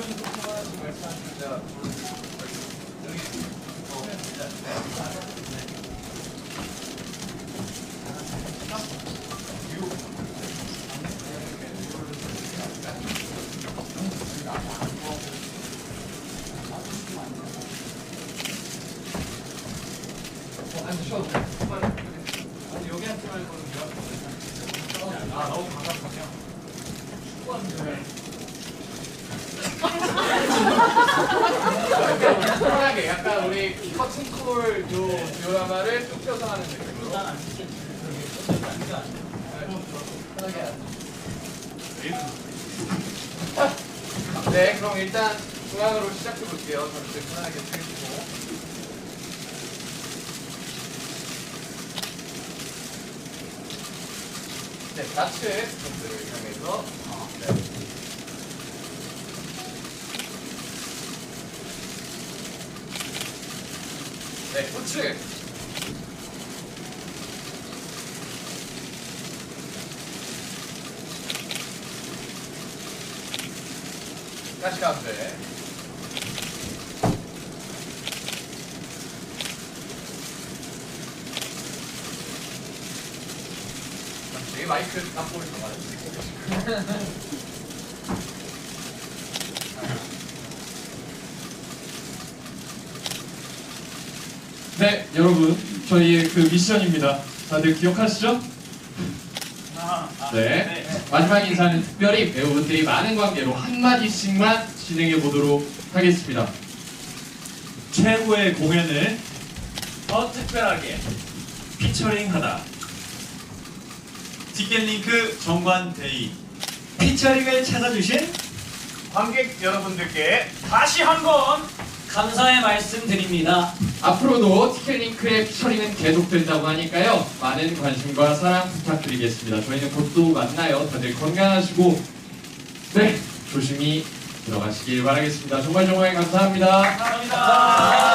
어, 여기 앉지만 거든요. 아 너무 가깝군요. 약간 편하게 약간 우리 커튼콜 요 드라마를 쭉 펴서 하는 느낌으로. 편하게. 네, 그럼 일단 중앙으로 시작해 볼게요. 다들 편하게 쓰시고. 네, 좌측 분들을 향해서 네. 네, 우측 다시 가운데. 제 마이크 깜빡이 좀 네, 여러분, 저희의 그 미션입니다. 다들 기억하시죠? 네. 마지막 인사는 특별히 배우분들이 많은 관계로 한마디씩만 진행해 보도록 하겠습니다. 최고의 공연을 더 특별하게 피처링하다 티켓링크 정관데이 피처링을 찾아주신 관객 여러분들께 다시 한번 감사의 말씀 드립니다. 앞으로도 티켓링크의 피처링은 계속된다고 하니까요. 많은 관심과 사랑 부탁드리겠습니다. 저희는 곧 또 만나요. 다들 건강하시고, 네, 조심히 들어가시길 바라겠습니다. 정말 정말 감사합니다. 감사합니다.